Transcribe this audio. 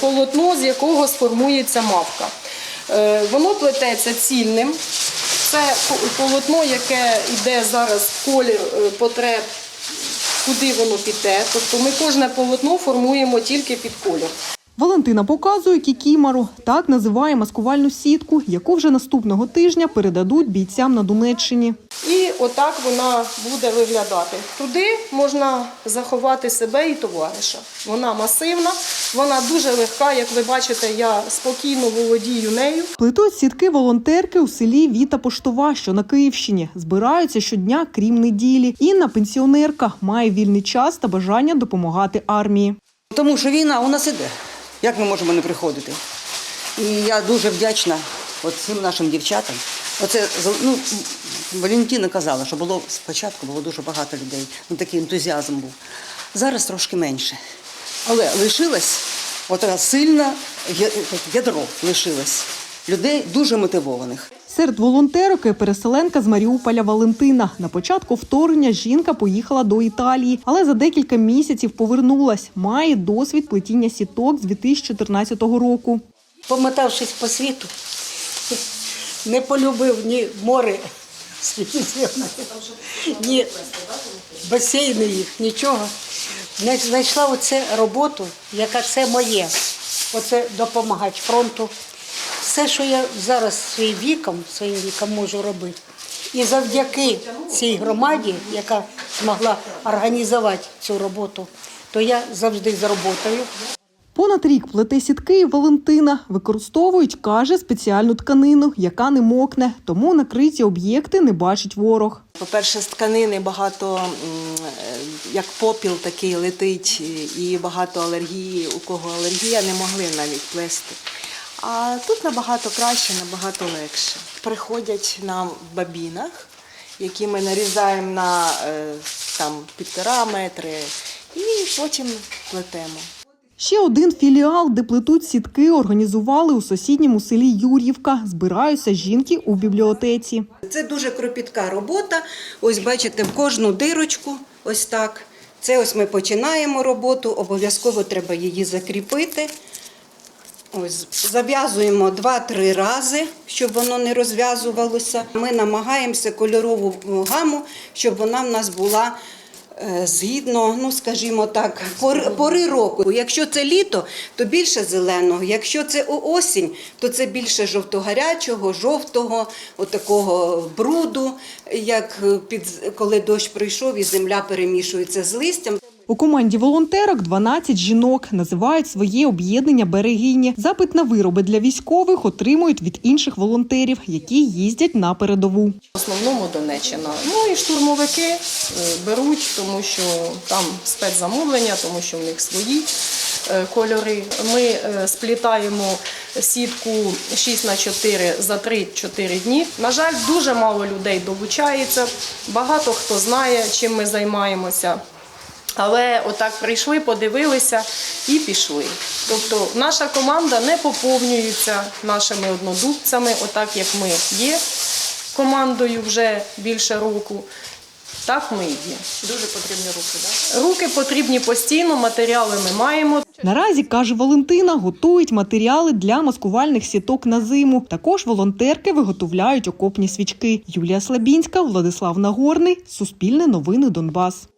полотно, з якого сформується мавка. Е, Воно плететься цільним. Це полотно, яке йде зараз в колір е, потреб, куди воно піде. Тобто ми кожне полотно формуємо тільки під колір. Валентина показує кікімару. Так називає маскувальну сітку, яку вже наступного тижня передадуть бійцям на Донеччині. І отак вона буде виглядати. Туди можна заховати себе і товариша. Вона масивна, вона дуже легка. Як ви бачите, я спокійно володію нею. Плетуть сітки волонтерки у селі Віта Поштова, що на Київщині. Збираються щодня, крім неділі. Інна пенсіонерка має вільний час та бажання допомагати армії. Тому що війна у нас іде. Як ми можемо не приходити? І я дуже вдячна от цим нашим дівчатам. Оце ну, Валентина казала, що було спочатку було дуже багато людей. Ну такий ентузіазм був. Зараз трошки менше. Але лишилось сильне ядро лишилось. Людей дуже мотивованих. Серед волонтерок переселенка з Маріуполя Валентина. На початку вторгнення жінка поїхала до Італії, але за декілька місяців повернулась. Має досвід плетіння сіток з 2014 року. Помотавшись по світу, не полюбив ні море ні басейни їх, нічого. Не знайшла оце роботу, яка це моє. Оце допомагати фронту. Все, що я зараз своїм віком, своїм віком можу робити. І завдяки цій громаді, яка змогла організувати цю роботу, то я завжди з роботою. Понад рік плете сітки і Валентина використовують, каже, спеціальну тканину, яка не мокне, тому накриті об'єкти не бачить ворог. По-перше, з тканини багато е, як попіл такий летить, і багато алергії. У кого алергія не могли навіть плести. А тут набагато краще, набагато легше. Приходять нам в бабінах, які ми нарізаємо на е, там півтора метри, і потім плетемо. Ще один філіал, де плетуть сітки, організували у сусідньому селі Юр'ївка. Збираються жінки у бібліотеці. Це дуже кропітка робота. Ось бачите, в кожну дирочку, ось так. Це ось ми починаємо роботу, обов'язково треба її закріпити. Ось зав'язуємо 2-3 рази, щоб воно не розв'язувалося. Ми намагаємося кольорову гаму, щоб вона в нас була е, згідно, ну скажімо так, пори, пори року. Якщо це літо, то більше зеленого. Якщо це осінь, то це більше жовто-гарячого, жовтого, отакого бруду, як е, під коли дощ прийшов і земля перемішується з листям. У команді волонтерок 12 жінок називають своє об'єднання берегині. Запит на вироби для військових отримують від інших волонтерів, які їздять на передову. В основному Донеччина. Ну і штурмовики е, беруть, тому що там спецзамовлення, тому що в них свої е, кольори. Ми е, сплітаємо сітку 6 на 4 за 3-4 дні. На жаль, дуже мало людей долучається. Багато хто знає, чим ми займаємося. Але отак прийшли, подивилися і пішли. Тобто наша команда не поповнюється нашими однодумцями, отак як ми є командою вже більше року. Так ми і є. Дуже потрібні руки. Так? Руки потрібні постійно, матеріали ми маємо. Наразі каже Валентина, готують матеріали для маскувальних сіток на зиму. Також волонтерки виготовляють окопні свічки. Юлія Слабінська, Владислав Нагорний, Суспільне новини Донбас.